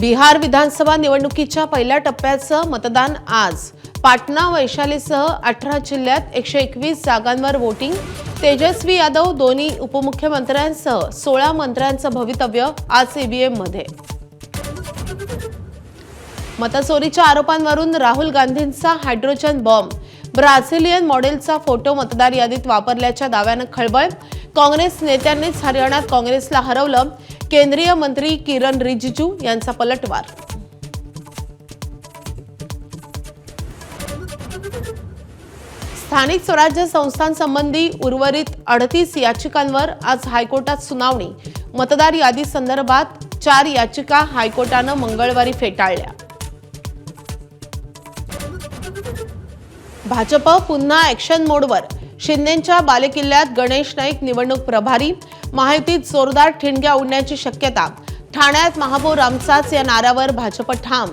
बिहार विधानसभा निवडणुकीच्या पहिल्या टप्प्याचं मतदान आज. पाटणा वैशालीसह अठरा जिल्ह्यात एकशे एकवीस जागांवर वोटिंग तेजस्वी यादव दोन्ही उपमुख्यमंत्र्यांसह सोळा मंत्र्यांचं भवितव्य आज ईव्हीएम मतचोरीच्या आरोपांवरून राहुल गांधींचा हायड्रोजन बॉम्ब. ब्राझिलियन मॉडेलचा फोटो मतदार यादीत वापरल्याच्या दाव्यानं खळबळ. काँग्रेस नेत्यांनीच हरियाणात काँग्रेसला हरवलं. केंद्रीय मंत्री किरण रिजिजू यांचा पलटवार. स्थानिक स्वराज्य संस्थांसंबंधी उर्वरित अडतीस याचिकांवर आज हायकोर्टात सुनावणी. मतदार यादी संदर्भात चार याचिका हायकोर्टानं मंगळवारी फेटाळल्या. भाजप पुन्हा ॲक्शन मोडवर शिंदेच्या बालेकिल्ल्यात गणेश नाईक निवडणूक प्रभारी. माहितीत जोरदार ठिणग्या उडण्याची शक्यता. ठाण्यात महापौर रामसाच या नाऱ्यावर भाजप ठाम.